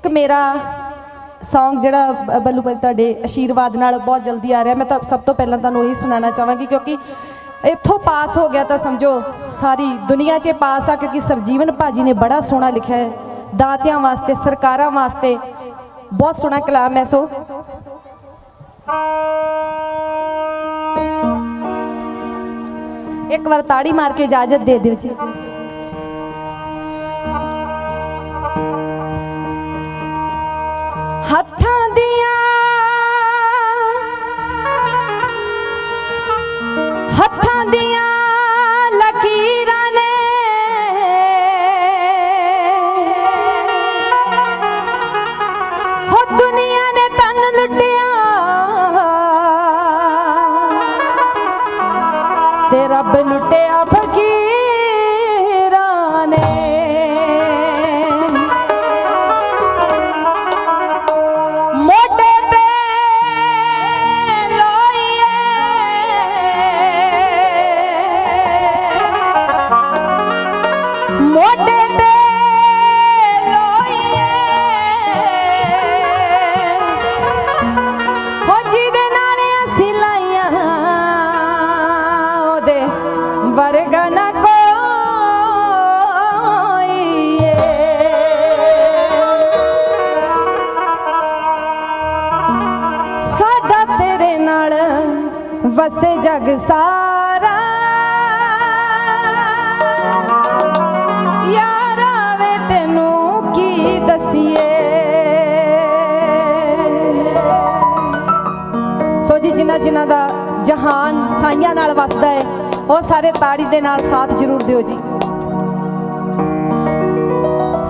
ਇੱਕ ਮੇਰਾ ਸੌਂਗ ਜਿਹੜਾ ਬੱਲੂ ਭਾਈ ਤੁਹਾਡੇ ਆਸ਼ੀਰਵਾਦ ਨਾਲ ਬਹੁਤ ਜਲਦੀ ਆ ਰਿਹਾ। ਮੈਂ ਤਾਂ ਸਭ ਤੋਂ ਪਹਿਲਾਂ ਤੁਹਾਨੂੰ ਇਹੀ ਸੁਣਾਉਣਾ ਚਾਹਾਂਗੀ, ਕਿਉਂਕਿ ਇੱਥੋਂ ਪਾਸ ਹੋ ਗਿਆ ਤਾਂ ਸਮਝੋ, ਸਾਰੀ ਦੁਨੀਆ 'ਚ ਪਾਸ ਆ, ਕਿਉਂਕਿ ਸਰਜੀਵਨ ਭਾਜੀ ਨੇ ਬੜਾ ਸੋਹਣਾ ਲਿਖਿਆ ਹੈ। ਦਾਤਿਆਂ ਵਾਸਤੇ, ਸਰਕਾਰਾਂ ਵਾਸਤੇ। ਬਹੁਤ ਸੋਹਣਾ ਕਲਾਮ ਹੈ ਸੋ। ਇੱਕ ਵਾਰ ਤਾੜੀ ਮਾਰ ਕੇ ਇਜਾਜ਼ਤ ਦੇ ਦਿਓ ਜੀ। ਹੱਥਾਂ ਦੀਆਂ ਹੱਥਾਂ ਦੀਆਂ ਲਕੀਰਾਂ ਨੇ ਹੋ ਦੁਨੀਆ ਨੇ ਤਨ ਲੁੱਟਿਆ। ਤੇ ਰੱਬ ਲੁੱਟਿਆ ਫਕੀਰ। ਵਸੇ ਜਗ ਸਾਰਾ। ਯਾਰਾ ਵੇ ਤੈਨੂੰ ਕੀ ਦਸੀਏ? ਸੋ ਜੀ, ਜਿਨ੍ਹਾਂ ਜਿਨ੍ਹਾਂ ਦਾ ਜਹਾਨ ਸਾਈਆਂ ਨਾਲ ਵਸਦਾ ਹੈ, ਉਹ ਸਾਰੇ ਤਾੜੀ ਦੇ ਨਾਲ ਸਾਥ ਜ਼ਰੂਰ ਦਿਓ ਜੀ।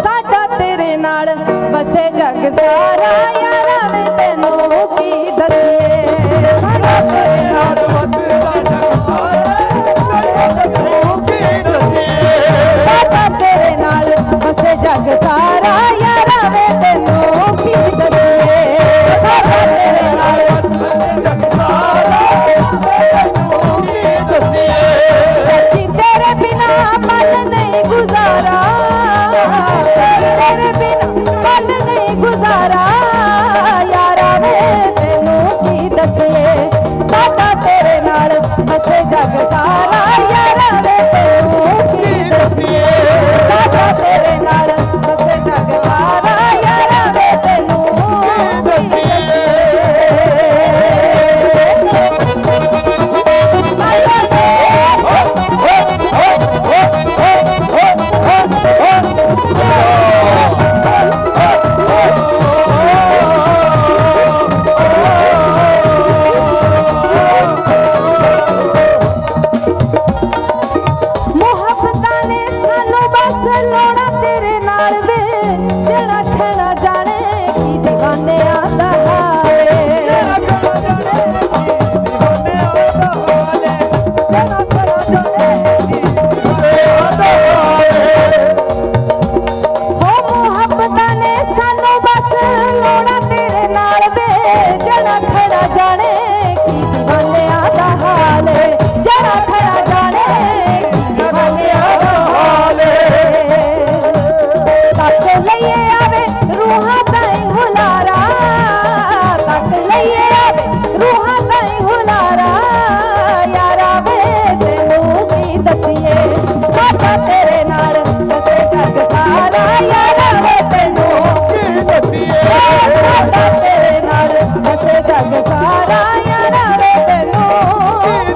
ਸਾਡਾ ਤੇਰੇ ਨਾਲ ਵਸੇ ਜਗ ਸਾਰਾ, ਯਾਰਾ ਵੇ ਤੈਨੂੰ ਕੀ ਦਸੀਏ? ਸਾਡਾ ਤੇਰੇ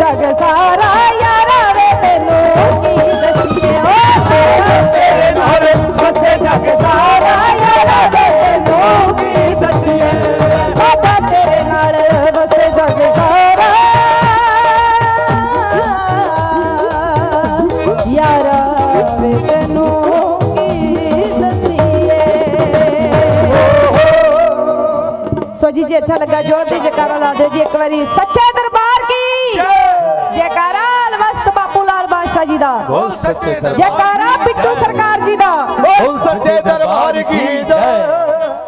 ਜਗ ਸਾਰਾ ਯਾਰਾ ਵੇ ਤੈਨੂੰ ਕੀ ਦਸੀਏ? ਓ ਸਾਰਾ ਤੇਰੇ ਨਾਲ ਵਸੇ ਜਗ ਸਾਰਾ ਯਾਰਾ ਵੇ ਤੈਨੂੰ ਕੀ ਦਸੀਏ? ਸਾਡਾ ਤੇਰੇ ਨਾਲ ਵਸੇ ਜਗ ਸਾਰਾ ਯਾਰਾ ਵੇ ਤੈਨੂੰ ਸੋ ਜੀ, ਜੇ ਅੱਛਾ ਲੱਗਾ ਜੋਰ ਦੀ ਜੈਕਾਰਾ ਲਾ ਦਿਓ ਜੀ ਇੱਕ ਵਾਰੀ ਸੱਚੇ ਦਰਬਾਰ ਕੀ ਜੈਕਾਰਾ ਅਲਵਸਤ ਬਾਪੂ ਬਾਦਸ਼ਾਹ ਜੀ ਦਾ। ਬੋਲ ਸੱਚੇ ਦਰਬਾਰ ਜੈਕਾਰਾ ਬਿੱਟੂ ਸਰਕਾਰ ਜੀ ਦਾ। ਬੋਲ ਸੱਚੇ ਦਰਬਾਰ ਕੀ ਜੈ